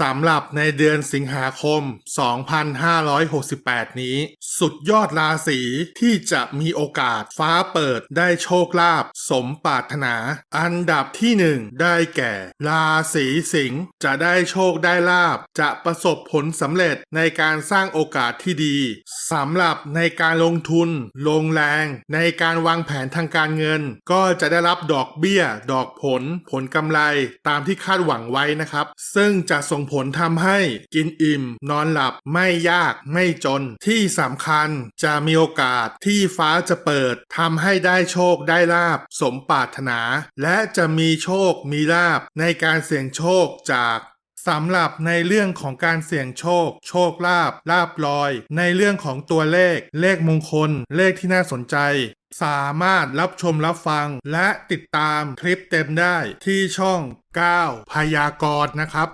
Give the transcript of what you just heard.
สำหรับในเดือนสิงหาคม 2568 นี้ สุดยอดราศีที่จะมีโอกาสฟ้าเปิดได้โชคลาภสมปรารถนา อันดับที่หนึ่งได้แก่ ราศีสิงห์จะได้โชคได้ลาบจะประสบผลสำเร็จในการสร้างโอกาสที่ดีสำหรับในการลงทุน ลงแรง ในการวางแผนทางการเงิน ก็จะได้รับดอกเบี้ย ดอกผล ผลกำไรตามที่คาดหวังไว้นะครับ ซึ่งจะส่งผลทำให้กินอิ่ม นอนหลับไม่ยากไม่จน ที่สำคัญจะมีโอกาสที่ฟ้าจะเปิดทำให้ได้โชคได้ลาบสมปรารถนา และจะมีโชคมีลาบในการเสี่ยงโชคจากสำหรับในเรื่องของการเสี่ยงโชค โชคลาภลาบลอย ในเรื่องของตัวเลข เลขมงคล เลขที่น่าสนใจ สามารถรับชมรับฟัง และติดตามคลิปเต็มได้ที่ช่อง 9 พยากรณ์นะครับ